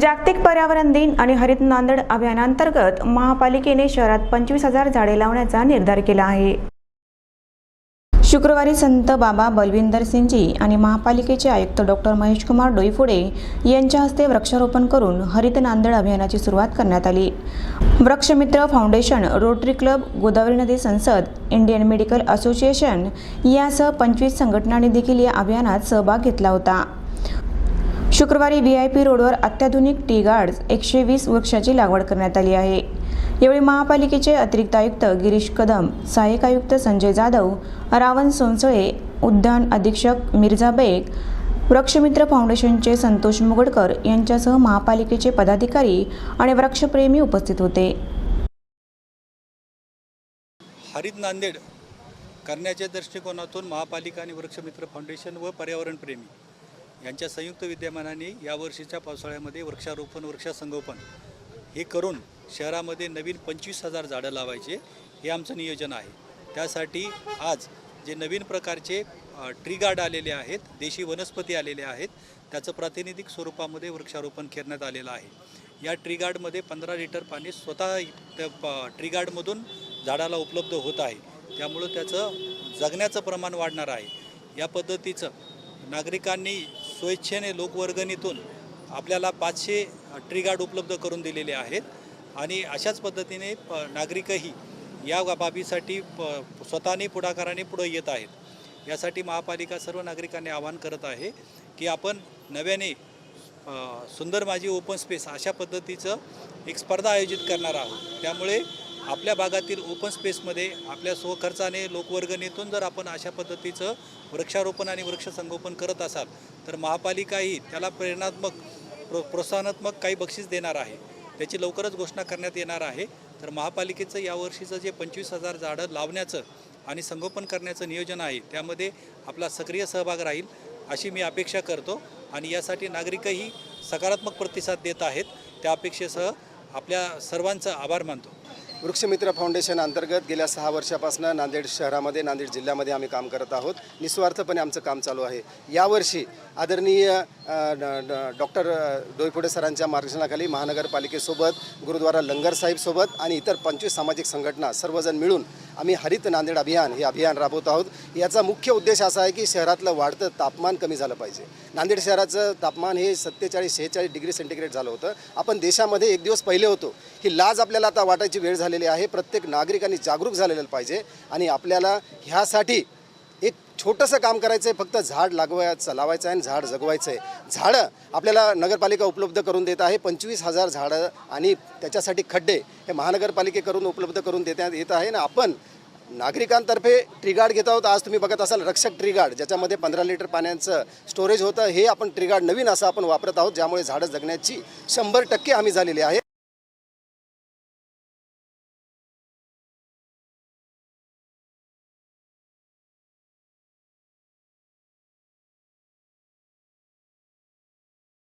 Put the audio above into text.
जागतिक पर्यावरण दिन आणि हरित नांदेड अभियानांतर्गत महापालिकेने शहरात पंचवीस हजार झाडे लावण्याचा निर्धार केला आहे. शुक्रवारी संत बाबा बलविंदर सिंगजी आणि महापालिकेचे आयुक्त डॉक्टर महेशकुमार डोईफुडे डोईफोडे यांच्या हस्ते वृक्षारोपण करून हरित नांदेड अभियानाची सुरुवात करण्यात आली. Vrukshamitra foundation Rotary club Godavari नदी संसद इंडियन मेडिकल असोसिएशन यासह पंचवीस संघटनांनी देखील या अभियानात सहभाग घेतला होता. शुक्रवारी व्ही आय पी रोडवर अत्याधुनिक टी गार्ड्स एकशे वीस वृक्षाची लागवड करण्यात आली आहे. यावेळी महापालिकेचे अतिरिक्त आयुक्त गिरीश कदम सहाय्यक आयुक्त संजय जाधव रावण सोनसळे उद्यान अधीक्षक मिर्झा बेग वृक्षमित्र फाउंडेशनचे संतोष मुगडकर यांच्यासह महापालिकेचे पदाधिकारी आणि वृक्षप्रेमी उपस्थित होते. हरित नांदेड करण्याच्या दृष्टिकोनातून महापालिका आणि वृक्षमित्र फाउंडेशन व पर्यावरण प्रेमी यांच्या संयुक्त विद्यमानाने यावर्षीच्या पावसाळ्यामध्ये वृक्षारोपण वृक्षसंगोपन हे करून शहरामध्ये नवीन पंचवीस हजार झाडं लावायचे हे आमचं नियोजन आहे. त्यासाठी आज जे नवीन प्रकारचे ट्री गार्ड आलेले आहेत देशी वनस्पती आलेले आहेत त्याचं प्रातिनिधिक स्वरूपामध्ये वृक्षारोपण करण्यात आलेलं आहे. या ट्री गार्डमध्ये पंधरा लिटर पाणी स्वतः त्या प- ट्री गार्डमधून झाडाला उपलब्ध होत आहे. त्यामुळं त्याचं जगण्याचं प्रमाण वाढणार आहे. या पद्धतीचं नागरिकांनी स्वेच्छेने लोकवर्गणीतून आपल्याला पाचशे ट्री गार्ड उपलब्ध करून दिलेले आहेत. आणि अशाच पद्धतीने प नागरिकही या बाबीसाठी प स्वतःने पुढाकाराने पुढं येत आहेत. यासाठी महापालिका सर्व नागरिकांनी आवाहन करत आहे की आपण नव्याने सुंदर माझी ओपन स्पेस अशा पद्धतीचं एक स्पर्धा आयोजित करणार आहोत. त्यामुळे आपल्या भागातील ओपन स्पेसमध्ये आपल्या स्वखर्चाने लोकवर्गणीतून जर आपण अशा पद्धतीचं वृक्षारोपण आणि वृक्षसंगोपन करत असाल तर महापालिकाही त्याला प्रेरणात्मक प्रो प्रोत्साहनात्मक काही बक्षीस देणार आहे. त्याची लवकरच घोषणा करण्यात येणार आहे. तर महापालिकेचं यावर्षीचं जे पंचवीस हजार झाडं लावण्याचं आणि संगोपन करण्याचं नियोजन आहे त्यामध्ये आपला सक्रिय सहभाग राहील अशी मी अपेक्षा करतो. आणि यासाठी नागरिकही सकारात्मक प्रतिसाद देत आहेत. त्या अपेक्षेसह आपल्या सर्वांचा आभार मानतो. वृक्षमित्र फाउंडेशन अंतर्गत गेल्या सहा वर्षापासून नांदेड शहरामध्ये नांदेड जिल्ह्यामध्ये आम्ही काम करत आहोत. निस्वार्थपणे आमचं काम चालू आहे. यावर्षी आदरणीय ड- ड- डॉक्टर डोईफोडे सरांच्या मार्गदर्शनाखाली महानगरपालिकेसोबत गुरुद्वारा लंगर साहेबसोबत आणि इतर पंचवीस सामाजिक संघटना सर्वजण मिळून आम्ही हरित नांदेड अभियान हे अभियान राबवत आहोत. याचा मुख्य उद्देश असा आहे की शहरातलं वाढतं तापमान कमी झालं पाहिजे. नांदेड शहराचं तापमान हे सत्तेचाळीस शेहेचाळीस डिग्री सेंटीग्रेड झालं होतं. आपण देशामध्ये एक दिवस पहिले होतो ही लाज आपल्याला आता वाटायची वेळ झालेली आहे. प्रत्येक नागरिकांनी जागरूक झालेलं पाहिजे आणि आपल्याला ह्यासाठी छोटंसं काम करायचं आहे फक्त झाड लागवायचं लावायचं आहे आणि झाड जगवायचं आहे झाडं आपल्याला नगरपालिका उपलब्ध करून देत आहे. पंचवीस हजार झाडं आणि त्याच्यासाठी खड्डे हे महानगरपालिकेकडून उपलब्ध करून देण्यात येत आहे. ना आपण नागरिकांतर्फे ट्रीगार्ड घेत आहोत. आज तुम्ही बघत असाल रक्षक ट्रीगार्ड ज्याच्यामध्ये पंधरा लिटर पाण्याचं स्टोरेज होतं. हे आपण ट्रीगार्ड नवीन असं आपण वापरत आहोत ज्यामुळे झाडं जगण्याची शंभर टक्के हमी झालेली आहे.